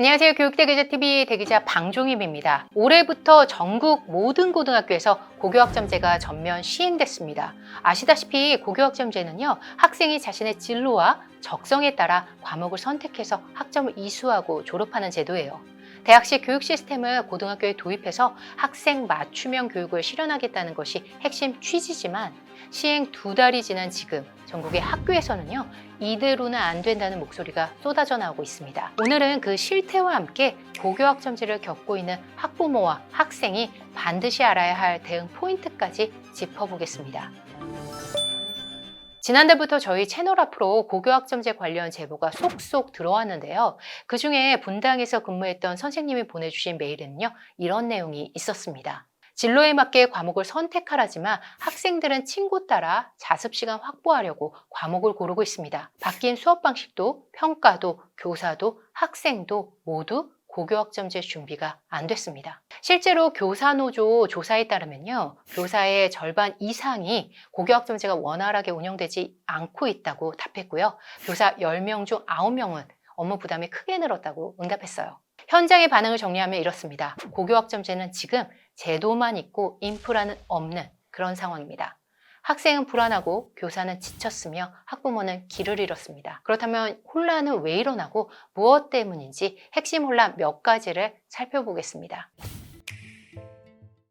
안녕하세요. 교육대 기자TV 대기자 방종임입니다. 올해부터 전국 모든 고등학교에서 고교학점제가 전면 시행됐습니다. 아시다시피 고교학점제는요, 학생이 자신의 진로와 적성에 따라 과목을 선택해서 학점을 이수하고 졸업하는 제도예요. 대학식 교육 시스템을 고등학교에 도입해서 학생 맞춤형 교육을 실현하겠다는 것이 핵심 취지지만 시행 두 달이 지난 지금 전국의 학교에서는요 이대로는 안 된다는 목소리가 쏟아져 나오고 있습니다. 오늘은 그 실태와 함께 고교학점제를 겪고 있는 학부모와 학생이 반드시 알아야 할 대응 포인트까지 짚어보겠습니다. 지난달부터 저희 채널 앞으로 고교학점제 관련 제보가 속속 들어왔는데요. 그 중에 분당에서 근무했던 선생님이 보내주신 메일에는요, 이런 내용이 있었습니다. 진로에 맞게 과목을 선택하라지만 학생들은 친구 따라 자습 시간 확보하려고 과목을 고르고 있습니다. 바뀐 수업 방식도 평가도 교사도 학생도 모두 고교학점제 준비가 안 됐습니다. 실제로 교사노조 조사에 따르면요. 교사의 절반 이상이 고교학점제가 원활하게 운영되지 않고 있다고 답했고요. 교사 10명 중 9명은 업무 부담이 크게 늘었다고 응답했어요. 현장의 반응을 정리하면 이렇습니다. 고교학점제는 지금 제도만 있고 인프라는 없는 그런 상황입니다. 학생은 불안하고 교사는 지쳤으며 학부모는 길을 잃었습니다. 그렇다면 혼란은 왜 일어나고 무엇 때문인지 핵심 혼란 몇 가지를 살펴보겠습니다.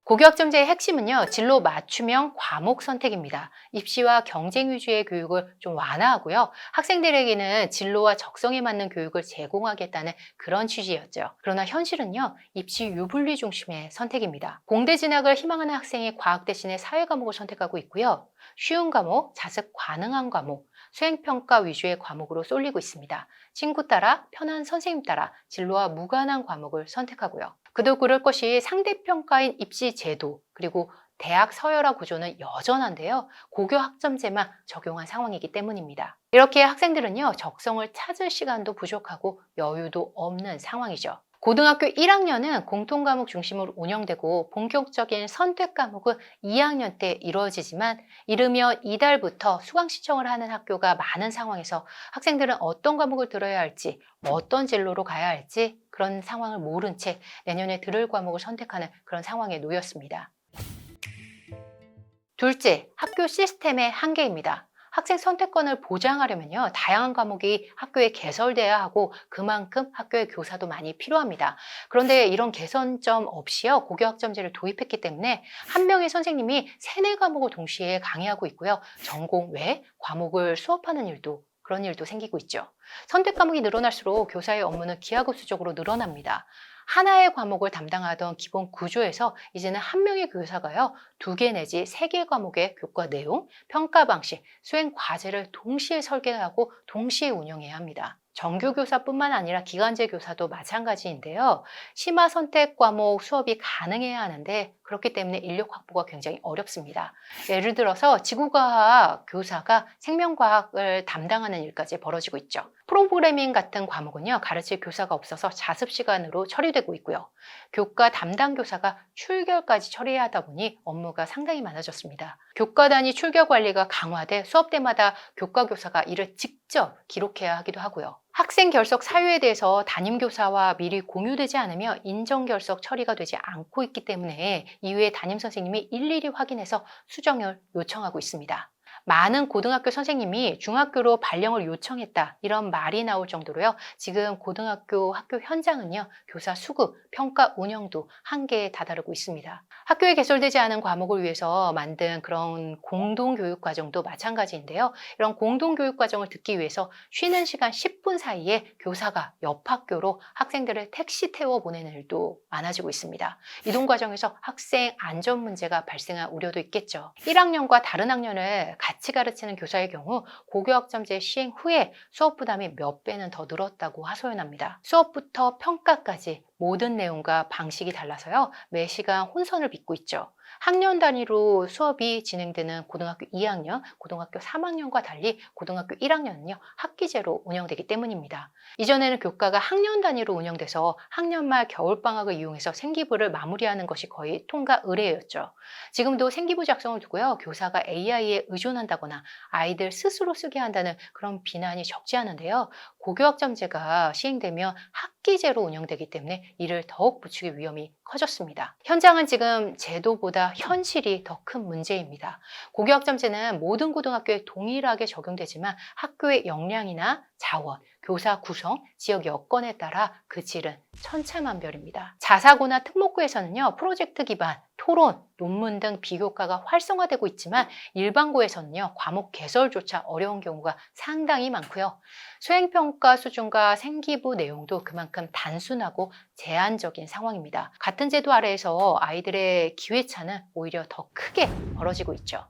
고교학점제의 핵심은요, 진로 맞춤형 과목 선택입니다. 입시와 경쟁 위주의 교육을 좀 완화하고요. 학생들에게는 진로와 적성에 맞는 교육을 제공하겠다는 그런 취지였죠. 그러나 현실은요, 입시 유불리 중심의 선택입니다. 공대 진학을 희망하는 학생이 과학 대신에 사회 과목을 선택하고 있고요. 쉬운 과목, 자습 가능한 과목, 수행평가 위주의 과목으로 쏠리고 있습니다. 친구 따라, 편한 선생님 따라 진로와 무관한 과목을 선택하고요. 그도 그럴 것이 상대평가인 입시 제도, 그리고 대학 서열화 구조는 여전한데요. 고교 학점제만 적용한 상황이기 때문입니다. 이렇게 학생들은요, 적성을 찾을 시간도 부족하고 여유도 없는 상황이죠. 고등학교 1학년은 공통 과목 중심으로 운영되고 본격적인 선택 과목은 2학년 때 이루어지지만 이르면 이달부터 수강 신청을 하는 학교가 많은 상황에서 학생들은 어떤 과목을 들어야 할지 어떤 진로로 가야 할지 그런 상황을 모른 채 내년에 들을 과목을 선택하는 그런 상황에 놓였습니다. 둘째, 학교 시스템의 한계입니다. 학생 선택권을 보장하려면요, 다양한 과목이 학교에 개설돼야 하고 그만큼 학교의 교사도 많이 필요합니다. 그런데 이런 개선점 없이요, 고교학점제를 도입했기 때문에 한 명의 선생님이 세네 과목을 동시에 강의하고 있고요, 전공 외 과목을 수업하는 일도 그런 일도 생기고 있죠. 선택 과목이 늘어날수록 교사의 업무는 기하급수적으로 늘어납니다. 하나의 과목을 담당하던 기본 구조에서 이제는 한 명의 교사가요, 두 개 내지 세 개 과목의 교과 내용, 평가 방식, 수행 과제를 동시에 설계하고 동시에 운영해야 합니다. 정규 교사뿐만 아니라 기간제 교사도 마찬가지인데요. 심화 선택 과목 수업이 가능해야 하는데 그렇기 때문에 인력 확보가 굉장히 어렵습니다. 예를 들어서 지구과학 교사가 생명과학을 담당하는 일까지 벌어지고 있죠. 프로그래밍 같은 과목은요, 가르칠 교사가 없어서 자습 시간으로 처리되고 있고요. 교과 담당 교사가 출결까지 처리해야 하다 보니 업무가 상당히 많아졌습니다. 교과 단위 출결 관리가 강화돼 수업 때마다 교과 교사가 이를 직접 기록해야 하기도 하고요. 학생 결석 사유에 대해서 담임 교사와 미리 공유되지 않으며 인정 결석 처리가 되지 않고 있기 때문에 이후에 담임 선생님이 일일이 확인해서 수정을 요청하고 있습니다. 많은 고등학교 선생님이 중학교로 발령을 요청했다 이런 말이 나올 정도로요. 지금 고등학교 학교 현장은요. 교사 수급, 평가 운영도 한계에 다다르고 있습니다. 학교에 개설되지 않은 과목을 위해서 만든 그런 공동교육 과정도 마찬가지인데요. 이런 공동교육 과정을 듣기 위해서 쉬는 시간 10분 사이에 교사가 옆 학교로 학생들을 택시 태워 보내는 일도 많아지고 있습니다. 이동 과정에서 학생 안전 문제가 발생할 우려도 있겠죠. 1학년과 다른 학년을 같이 가르치는 교사의 경우 고교 학점제 시행 후에 수업 부담이 몇 배는 더 늘었다고 하소연합니다. 수업부터 평가까지 모든 내용과 방식이 달라서요. 매 시간 혼선을 빚고 있죠. 학년 단위로 수업이 진행되는 고등학교 2학년, 고등학교 3학년과 달리 고등학교 1학년은요, 학기제로 운영되기 때문입니다. 이전에는 교과가 학년 단위로 운영돼서 학년 말 겨울방학을 이용해서 생기부를 마무리하는 것이 거의 통과 의례였죠. 지금도 생기부 작성을 두고요, 교사가 AI에 의존한다거나 아이들 스스로 쓰게 한다는 그런 비난이 적지 않은데요. 고교학점제가 시행되면 학기제로 운영되기 때문에 이를 더욱 부추길 위험이 커졌습니다. 현장은 지금 제도보다 현실이 더 큰 문제입니다. 고교학점제는 모든 고등학교에 동일하게 적용되지만 학교의 역량이나 자원, 교사 구성, 지역 여건에 따라 그 질은 천차만별입니다. 자사고나 특목고에서는요, 프로젝트 기반, 토론, 논문 등 비교과가 활성화되고 있지만 일반고에서는요, 과목 개설조차 어려운 경우가 상당히 많고요. 수행평가 수준과 생기부 내용도 그만큼 단순하고 제한적인 상황입니다. 같은 제도 아래에서 아이들의 기회차는 오히려 더 크게 벌어지고 있죠.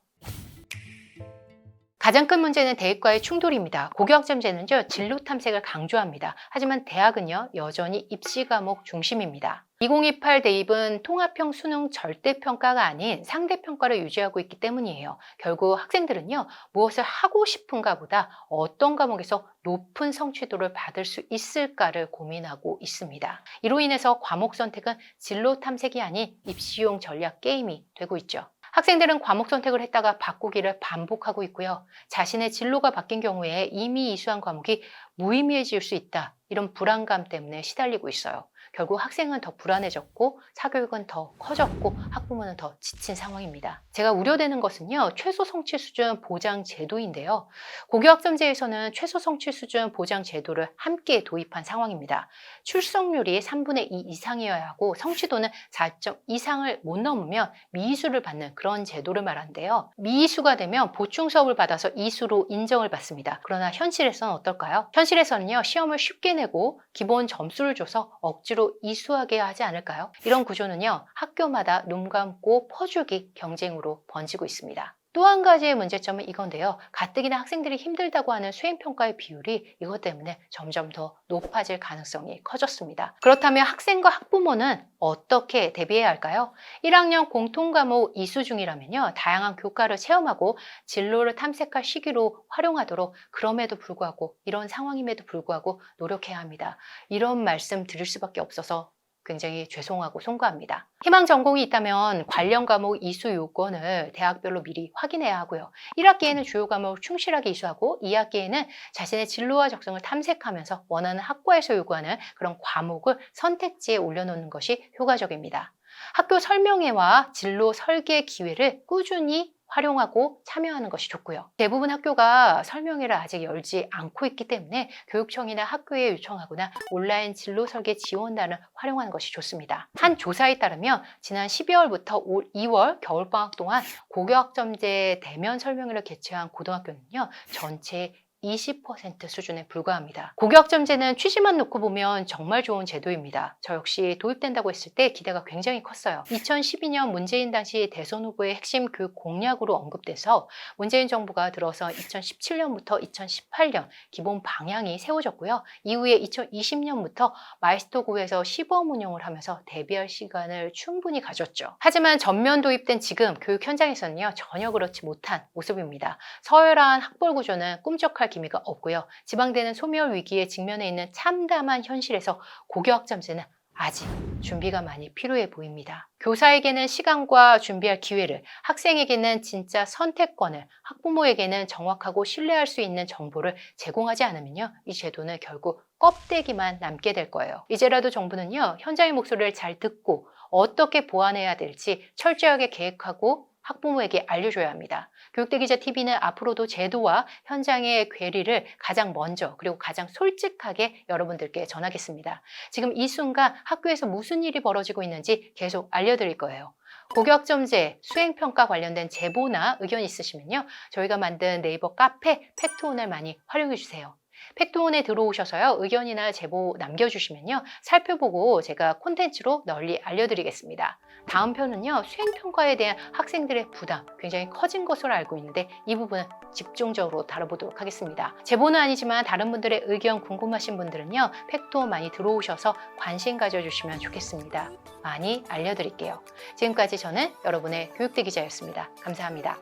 가장 큰 문제는 대입과의 충돌입니다. 고교학점제는요, 진로 탐색을 강조합니다. 하지만 대학은요, 여전히 입시 과목 중심입니다. 2028 대입은 통합형 수능 절대평가가 아닌 상대평가를 유지하고 있기 때문이에요. 결국 학생들은요, 무엇을 하고 싶은가 보다 어떤 과목에서 높은 성취도를 받을 수 있을까를 고민하고 있습니다. 이로 인해서 과목 선택은 진로 탐색이 아닌 입시용 전략 게임이 되고 있죠. 학생들은 과목 선택을 했다가 바꾸기를 반복하고 있고요. 자신의 진로가 바뀐 경우에 이미 이수한 과목이 무의미해질 수 있다. 이런 불안감 때문에 시달리고 있어요. 결국 학생은 더 불안해졌고 사교육은 더 커졌고 학부모는 더 지친 상황입니다. 제가 우려되는 것은요. 최소 성취 수준 보장 제도인데요. 고교학점제에서는 최소 성취 수준 보장 제도를 함께 도입한 상황입니다. 출석률이 3분의 2 이상이어야 하고 성취도는 4점 이상을 못 넘으면 미수를 받는 그런 제도를 말하는데요. 미수가 되면 보충 수업을 받아서 이수로 인정을 받습니다. 그러나 현실에서는 어떨까요? 현실에서는요. 시험을 쉽게 내고 기본 점수를 줘서 억지로 이수하게 하지 않을까요? 이런 구조는요. 학교마다 눈 감고 퍼주기 경쟁으로 번지고 있습니다. 또 한 가지의 문제점은 이건데요. 가뜩이나 학생들이 힘들다고 하는 수행평가의 비율이 이것 때문에 점점 더 높아질 가능성이 커졌습니다. 그렇다면 학생과 학부모는 어떻게 대비해야 할까요? 1학년 공통과목 이수 중이라면요. 다양한 교과를 체험하고 진로를 탐색할 시기로 활용하도록 그럼에도 불구하고 이런 상황임에도 불구하고 노력해야 합니다. 이런 말씀 드릴 수밖에 없어서 굉장히 죄송하고 송구합니다. 희망 전공이 있다면 관련 과목 이수 요건을 대학별로 미리 확인해야 하고요. 1학기에는 주요 과목을 충실하게 이수하고 2학기에는 자신의 진로와 적성을 탐색하면서 원하는 학과에서 요구하는 그런 과목을 선택지에 올려놓는 것이 효과적입니다. 학교 설명회와 진로 설계 기회를 꾸준히 활용하고 참여하는 것이 좋고요. 대부분 학교가 설명회를 아직 열지 않고 있기 때문에 교육청이나 학교에 요청하거나 온라인 진로 설계 지원단을 활용하는 것이 좋습니다. 한 조사에 따르면 지난 12월부터 올 2월 겨울방학 동안 고교학점제 대면 설명회를 개최한 고등학교는요, 전체 20% 수준에 불과합니다. 고교학점제는 취지만 놓고 보면 정말 좋은 제도입니다. 저 역시 도입된다고 했을 때 기대가 굉장히 컸어요. 2012년 문재인 당시 대선 후보의 핵심 교육 공약으로 언급돼서 문재인 정부가 들어서 2017년부터 2018년 기본 방향이 세워졌고요. 이후에 2020년부터 마이스터고에서 시범 운영을 하면서 대비할 시간을 충분히 가졌죠. 하지만 전면 도입된 지금 교육 현장에서는요 전혀 그렇지 못한 모습입니다. 서열한 학벌 구조는 꿈쩍할 기미가 없고요. 지방대는 소멸 위기에 직면해 있는 참담한 현실에서 고교학점제는 아직 준비가 많이 필요해 보입니다. 교사에게는 시간과 준비할 기회를, 학생에게는 진짜 선택권을, 학부모에게는 정확하고 신뢰할 수 있는 정보를 제공하지 않으면요. 이 제도는 결국 껍데기만 남게 될 거예요. 이제라도 정부는요. 현장의 목소리를 잘 듣고 어떻게 보완해야 될지 철저하게 계획하고 학부모에게 알려줘야 합니다. 교육대기자 TV는 앞으로도 제도와 현장의 괴리를 가장 먼저 그리고 가장 솔직하게 여러분들께 전하겠습니다. 지금 이 순간 학교에서 무슨 일이 벌어지고 있는지 계속 알려드릴 거예요. 고교학점제 수행평가 관련된 제보나 의견 있으시면요. 저희가 만든 네이버 카페 팩트온을 많이 활용해 주세요. 팩트온에 들어오셔서요. 의견이나 제보 남겨주시면요. 살펴보고 제가 콘텐츠로 널리 알려드리겠습니다. 다음 편은요. 수행평가에 대한 학생들의 부담 굉장히 커진 것으로 알고 있는데 이 부분은 집중적으로 다뤄보도록 하겠습니다. 제보는 아니지만 다른 분들의 의견 궁금하신 분들은요. 팩트온 많이 들어오셔서 관심 가져주시면 좋겠습니다. 많이 알려드릴게요. 지금까지 저는 여러분의 교육대 기자였습니다. 감사합니다.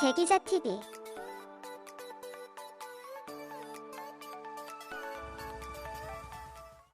대기자 TV